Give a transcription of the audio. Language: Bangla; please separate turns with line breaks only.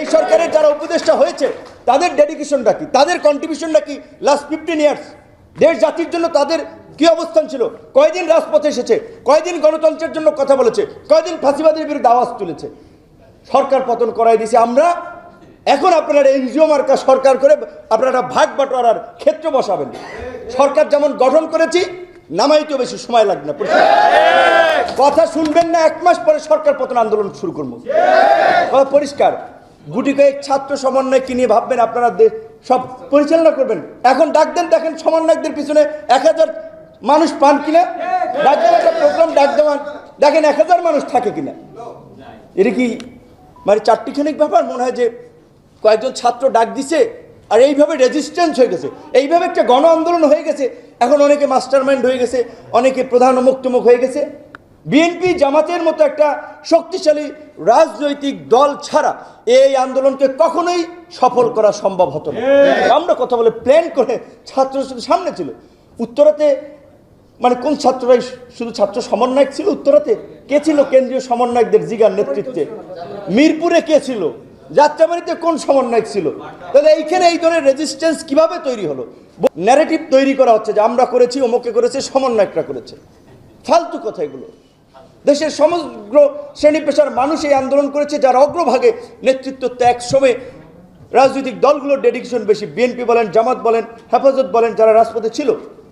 এই সরকারের যারা উপদেষ্টা হয়েছে তাদের ডেডিকেশনটা কি? তাদের কন্ট্রিবিউশনটা কি? লাস্ট ফিফটিন ইয়ার্স দেশ জাতির জন্য তাদের কি অবস্থান ছিল? কয়দিন রাজপথে এসেছে? কয়দিন গণতন্ত্রের জন্য কথা বলেছে? কয়দিন ফাঁসিবাদের বিরুদ্ধে আওয়াজ তুলেছে? সরকার পতন করাই দিয়েছে আমরা। এখন আপনারা এনজিও মার্কা সরকার করে আপনারা ভাগ বাটোয়ারার ক্ষেত্র বসাবেন। সরকার যেমন গঠন করেছি নামাইতেও বেশি সময় লাগবে না। কথা শুনবেন না এক মাস পরে সরকার পতন আন্দোলন শুরু করব। পরিষ্কার। গুটি কয়েক ছাত্র সমন্বয়কে নিয়ে ভাববেন? আপনারা সব পরিচালনা করবেন। এখন ডাক দেন, দেখেন সমন্বয়কদের পিছনে এক হাজার মানুষ পান কিনা? ডাক দেন একটা প্রোগ্রাম ডাক দেওয়ান। দেখেন এক হাজার মানুষ থাকে কিনা? এটা কি মানে চারটিখানিক ব্যাপার? মনে হয় যে কয়েকজন ছাত্র ডাক দিছে, আর এইভাবে রেজিস্ট্যান্স হয়ে গেছে। এইভাবে একটা গণ আন্দোলন হয়ে গেছে। এখন অনেকে মাস্টার মাইন্ড হয়ে গেছে, অনেকে প্রধান মুক্তমুখ হয়ে গেছে। বিএনপি জামাতের মতো একটা শক্তিশালী রাজনৈতিক দল ছাড়া এই আন্দোলনকে কখনোই সফল করা সম্ভব হতো না। আমরা কথা বলে প্ল্যান করে ছাত্র সামনে ছিল। উত্তরাতে মানে কোন ছাত্ররাই শুধু ছাত্র সমন্বয়ক ছিল? উত্তরাতে কে ছিল কেন্দ্রীয় সমন্বয়কদের জিগার নেতৃত্বে? মিরপুরে কে ছিল? যাত্রাবাড়িতে কোন সমন্বয়ক ছিল? তাহলে এইখানে এই ধরনের রেজিস্ট্যান্স কীভাবে তৈরি হলো? ন্যারেটিভ তৈরি করা হচ্ছে যে আমরা করেছি অমুকে করেছে সমন্বয়করা করেছে। ফালতু কথা এগুলো। দেশের সমগ্র শ্রেণি পেশার মানুষ এই আন্দোলন করেছে, যার অগ্রভাগে নেতৃত্ব ত্যাগ সবে রাজনৈতিক দলগুলোর ডেডিকেশন বেশি। বিএনপি বলেন, জামাত বলেন, হেফাজত বলেন, যারা রাজপথে ছিল